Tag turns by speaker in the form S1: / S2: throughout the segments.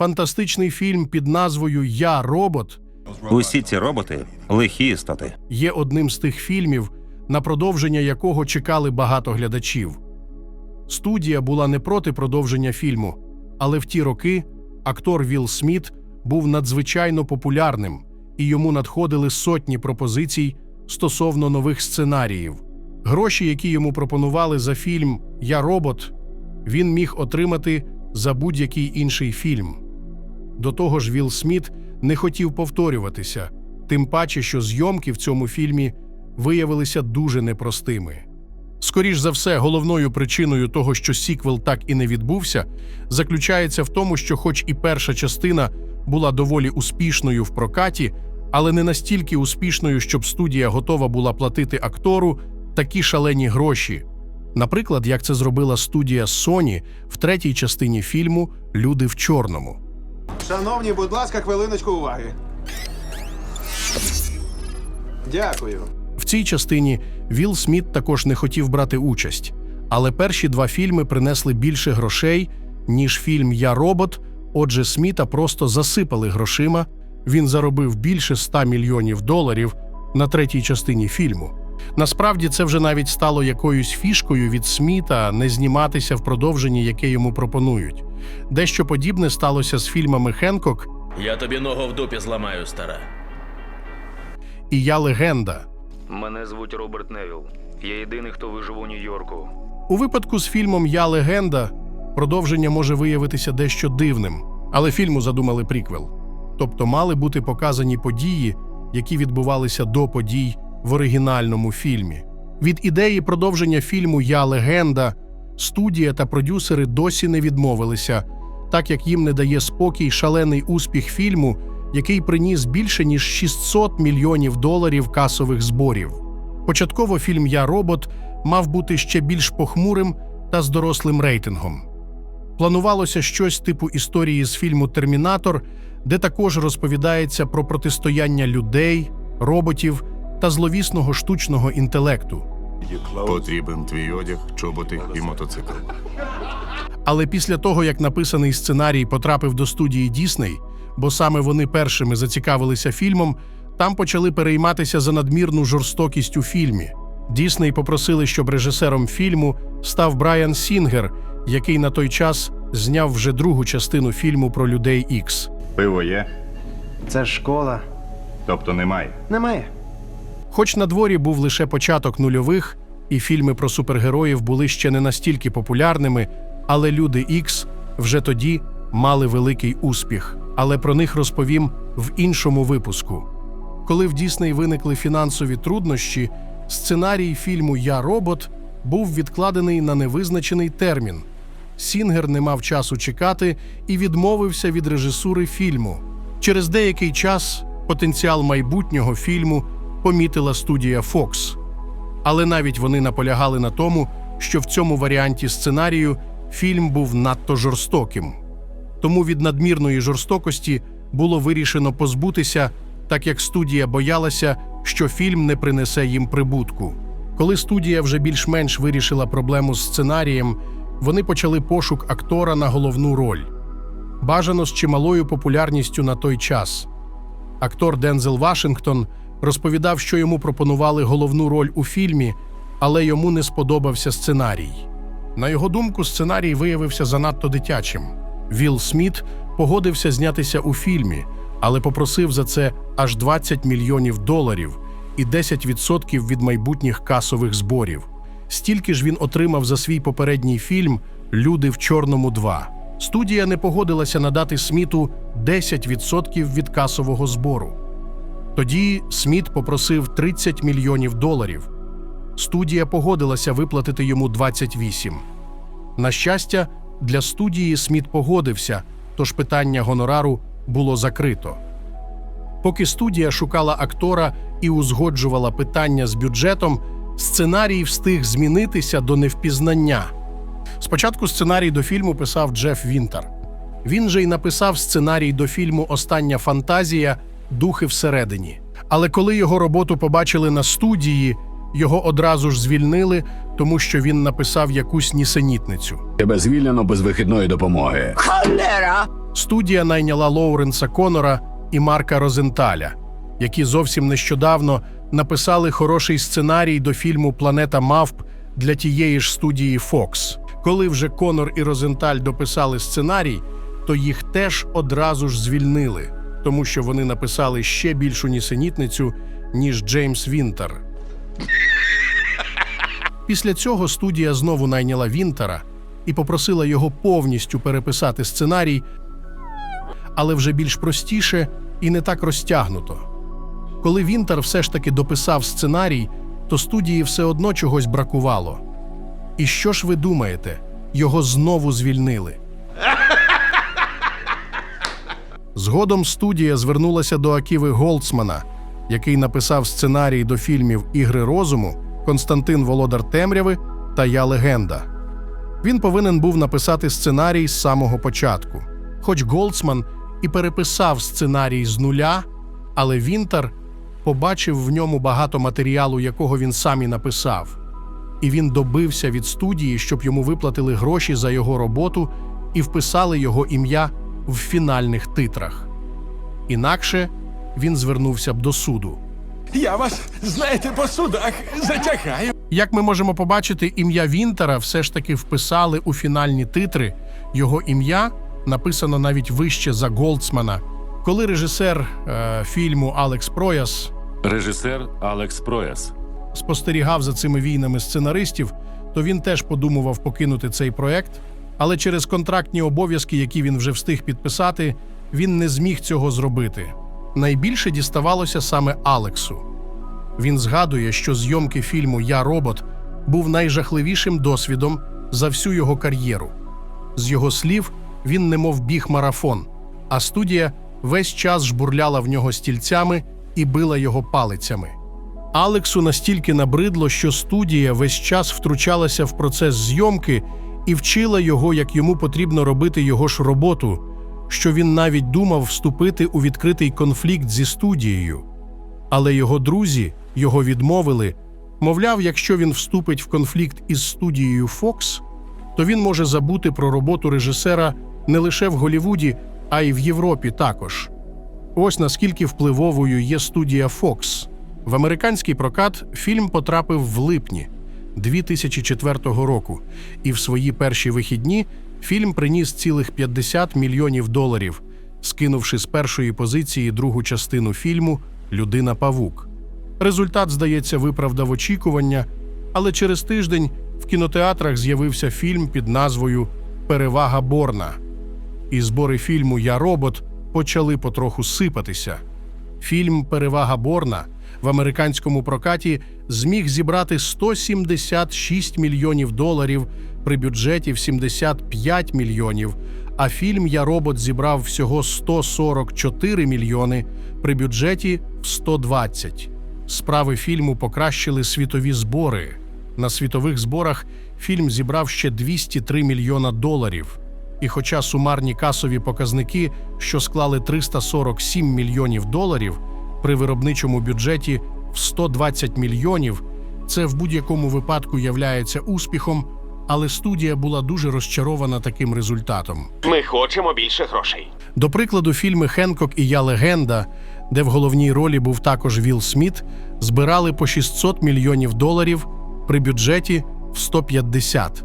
S1: Фантастичний фільм під назвою Я робот
S2: Усі ці роботи лихі істоти.
S1: є одним з тих фільмів, на продовження якого чекали багато глядачів. Студія була не проти продовження фільму, але в ті роки актор Вілл Сміт був надзвичайно популярним, і йому надходили сотні пропозицій стосовно нових сценаріїв. Гроші, які йому пропонували за фільм Я робот, він міг отримати за будь-який інший фільм. До того ж, Вілл Сміт не хотів повторюватися, тим паче, що зйомки в цьому фільмі виявилися дуже непростими. Скоріш за все, головною причиною того, що сіквел так і не відбувся, заключається в тому, що, хоч і перша частина була доволі успішною в прокаті, але не настільки успішною, щоб студія готова була платити актору такі шалені гроші. Наприклад, як це зробила студія Sony в третій частині фільму Люди в чорному.
S3: Шановні, будь ласка, хвилиночку уваги. Дякую.
S1: В цій частині Вілл Сміт також не хотів брати участь, але перші два фільми принесли більше грошей, ніж фільм Я робот. Отже, Сміта просто засипали грошима. Він заробив більше 100 мільйонів доларів на третій частині фільму. Насправді це вже навіть стало якоюсь фішкою від Сміта не зніматися в продовженні, яке йому пропонують. Дещо подібне сталося з фільмами Хенкок
S4: Я тобі ногу в дупі зламаю, стара.
S1: і Я легенда.
S5: Мене звуть Роберт Невіл. Я єдиний, хто вижив у Нью-Йорку.
S1: У випадку з фільмом Я легенда продовження може виявитися дещо дивним, але фільму задумали приквел. Тобто мали бути показані події, які відбувалися до подій в оригінальному фільмі. Від ідеї продовження фільму Я легенда студія та продюсери досі не відмовилися, так як їм не дає спокій шалений успіх фільму, який приніс більше ніж 600 мільйонів доларів касових зборів. Початково фільм Я робот мав бути ще більш похмурим та з дорослим рейтингом. Планувалося щось типу історії з фільму Термінатор, де також розповідається про протистояння людей, роботів та зловісного штучного інтелекту.
S6: Потрібен твій одяг, чоботи і мотоцикл.
S1: Але після того, як написаний сценарій потрапив до студії Дісней, бо саме вони першими зацікавилися фільмом, там почали перейматися за надмірну жорстокість у фільмі. Дісней попросили, щоб режисером фільму став Брайан Сінгер, який на той час зняв вже другу частину фільму про людей Ікс.
S6: Пиво є,
S7: Це ж школа.
S6: тобто немає.
S7: Немає.
S1: Хоч на дворі був лише початок нульових, і фільми про супергероїв були ще не настільки популярними, але люди Ікс вже тоді мали великий успіх. Але про них розповім в іншому випуску. Коли в Дісней виникли фінансові труднощі, сценарій фільму Я робот був відкладений на невизначений термін. Сінгер не мав часу чекати і відмовився від режисури фільму. Через деякий час потенціал майбутнього фільму помітила студія Fox. Але навіть вони наполягали на тому, що в цьому варіанті сценарію фільм був надто жорстоким. Тому від надмірної жорстокості було вирішено позбутися, так як студія боялася, що фільм не принесе їм прибутку. Коли студія вже більш-менш вирішила проблему з сценарієм, вони почали пошук актора на головну роль. Бажано з чималою популярністю на той час. Актор Дензел Вашингтон розповідав, що йому пропонували головну роль у фільмі, але йому не сподобався сценарій. На його думку, сценарій виявився занадто дитячим. Вілл Сміт погодився знятися у фільмі, але попросив за це аж 20 мільйонів доларів і 10% від майбутніх касових зборів. Стільки ж він отримав за свій попередній фільм Люди в чорному 2». Студія не погодилася надати Сміту 10% від касового збору. Тоді Сміт попросив 30 мільйонів доларів. Студія погодилася виплатити йому 28. На щастя, для студії Сміт погодився, тож питання гонорару було закрито. Поки студія шукала актора і узгоджувала питання з бюджетом, сценарій встиг змінитися до невпізнання. Спочатку сценарій до фільму писав Джеф Вінтер. Він же й написав сценарій до фільму Остання фантазія Духи всередині. Але коли його роботу побачили на студії, його одразу ж звільнили, тому що він написав якусь нісенітницю.
S8: Тебе звільнено без вихідної допомоги.
S1: Студія найняла Лоуренса Конора і Марка Розенталя, які зовсім нещодавно написали хороший сценарій до фільму Планета мавп для тієї ж студії Fox. Коли вже Конор і Розенталь дописали сценарій, то їх теж одразу ж звільнили, тому що вони написали ще більшу нісенітницю, ніж Джеймс Вінтер. Після цього студія знову найняла Вінтера і попросила його повністю переписати сценарій, але вже більш простіше і не так розтягнуто. Коли Вінтер все ж таки дописав сценарій, то студії все одно чогось бракувало. І що ж ви думаєте? Його знову звільнили. Згодом студія звернулася до Аківи Голдсмана, який написав сценарій до фільмів Ігри розуму, Константин Володар Темряви та Я легенда. Він повинен був написати сценарій з самого початку. Хоч Голдсман і переписав сценарій з нуля, але Вінтер побачив в ньому багато матеріалу, якого він сам і написав. І він добився від студії, щоб йому виплатили гроші за його роботу і вписали його ім'я в фінальних титрах. Інакше він звернувся б до суду.
S9: Я вас, знаєте, по судах затягаю.
S1: Як ми можемо побачити, ім'я Вінтера все ж таки вписали у фінальні титри. Його ім'я написано навіть вище за Голдсмана. Коли режисер е, фільму Алекс Прояс
S10: Режисер Алекс Прояс.
S1: спостерігав за цими війнами сценаристів, то він теж подумував покинути цей проект, але через контрактні обов'язки, які він вже встиг підписати, він не зміг цього зробити. Найбільше діставалося саме Алексу. Він згадує, що зйомки фільму Я робот був найжахливішим досвідом за всю його кар'єру. З його слів, він немов біг марафон, а студія весь час жбурляла в нього стільцями і била його палицями. Алексу настільки набридло, що студія весь час втручалася в процес зйомки і вчила його, як йому потрібно робити його ж роботу, що він навіть думав вступити у відкритий конфлікт зі студією. Але його друзі його відмовили. Мовляв, якщо він вступить в конфлікт із студією Fox, то він може забути про роботу режисера не лише в Голівуді, а й в Європі також. Ось наскільки впливовою є студія Fox. В американський прокат фільм потрапив в липні 2004 року, і в свої перші вихідні фільм приніс цілих 50 мільйонів доларів, скинувши з першої позиції другу частину фільму Людина Павук. Результат, здається, виправдав очікування, але через тиждень в кінотеатрах з'явився фільм під назвою Перевага Борна. І збори фільму Я робот почали потроху сипатися. Фільм Перевага Борна в американському прокаті зміг зібрати 176 мільйонів доларів при бюджеті в 75 мільйонів, а фільм Я робот зібрав всього 144 мільйони при бюджеті в 120. Справи фільму покращили світові збори. На світових зборах фільм зібрав ще 203 мільйона доларів. І хоча сумарні касові показники, що склали 347 мільйонів доларів при виробничому бюджеті в 120 мільйонів, це в будь-якому випадку являється успіхом, але студія була дуже розчарована таким результатом.
S9: Ми хочемо більше грошей.
S1: До прикладу, фільми Хенкок і Я легенда, де в головній ролі був також Вілл Сміт, збирали по 600 мільйонів доларів при бюджеті в 150.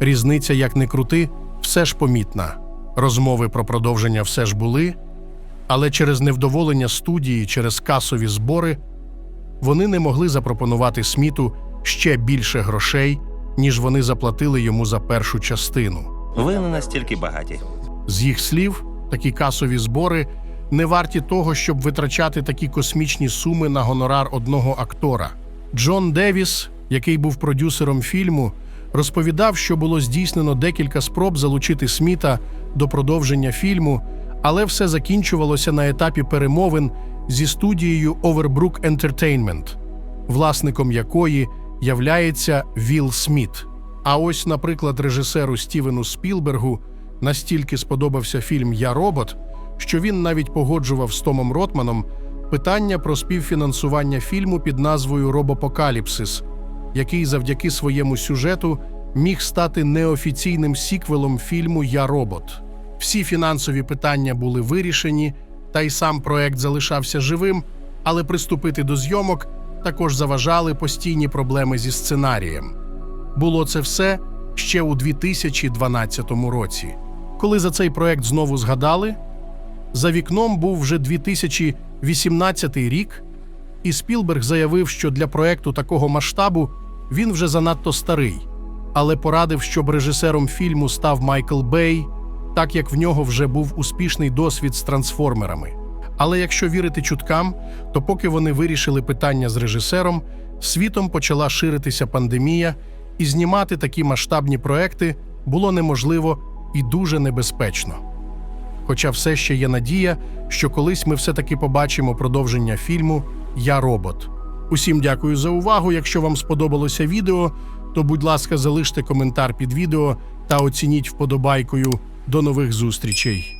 S1: Різниця, як не крути, все ж помітна. Розмови про продовження все ж були, але через невдоволення студії, через касові збори, вони не могли запропонувати Сміту ще більше грошей, ніж вони заплатили йому за першу частину.
S2: Ви не настільки багаті.
S1: З їх слів, такі касові збори не варті того, щоб витрачати такі космічні суми на гонорар одного актора. Джон Девіс, який був продюсером фільму, розповідав, що було здійснено декілька спроб залучити Сміта до продовження фільму, але все закінчувалося на етапі перемовин зі студією Overbrook Entertainment, власником якої являється Вілл Сміт. А ось, наприклад, режисеру Стівену Спілбергу настільки сподобався фільм Я робот, що він навіть погоджував з Томом Ротманом питання про співфінансування фільму під назвою Робопокаліпсис, який завдяки своєму сюжету міг стати неофіційним сіквелом фільму Я робот. Всі фінансові питання були вирішені, та й сам проект залишався живим, але приступити до зйомок також заважали постійні проблеми зі сценарієм. Було це все ще у 2012 році. Коли за цей проект знову згадали, за вікном був вже 2018 рік, і Спілберг заявив, що для проекту такого масштабу він вже занадто старий, але порадив, щоб режисером фільму став Майкл Бей, так як в нього вже був успішний досвід з трансформерами. Але якщо вірити чуткам, то поки вони вирішили питання з режисером, світом почала ширитися пандемія, і знімати такі масштабні проекти було неможливо і дуже небезпечно. Хоча все ще є надія, що колись ми все-таки побачимо продовження фільму Я робот. Усім дякую за увагу. Якщо вам сподобалося відео, то будь ласка, залиште коментар під відео та оцініть вподобайкою. До нових зустрічей!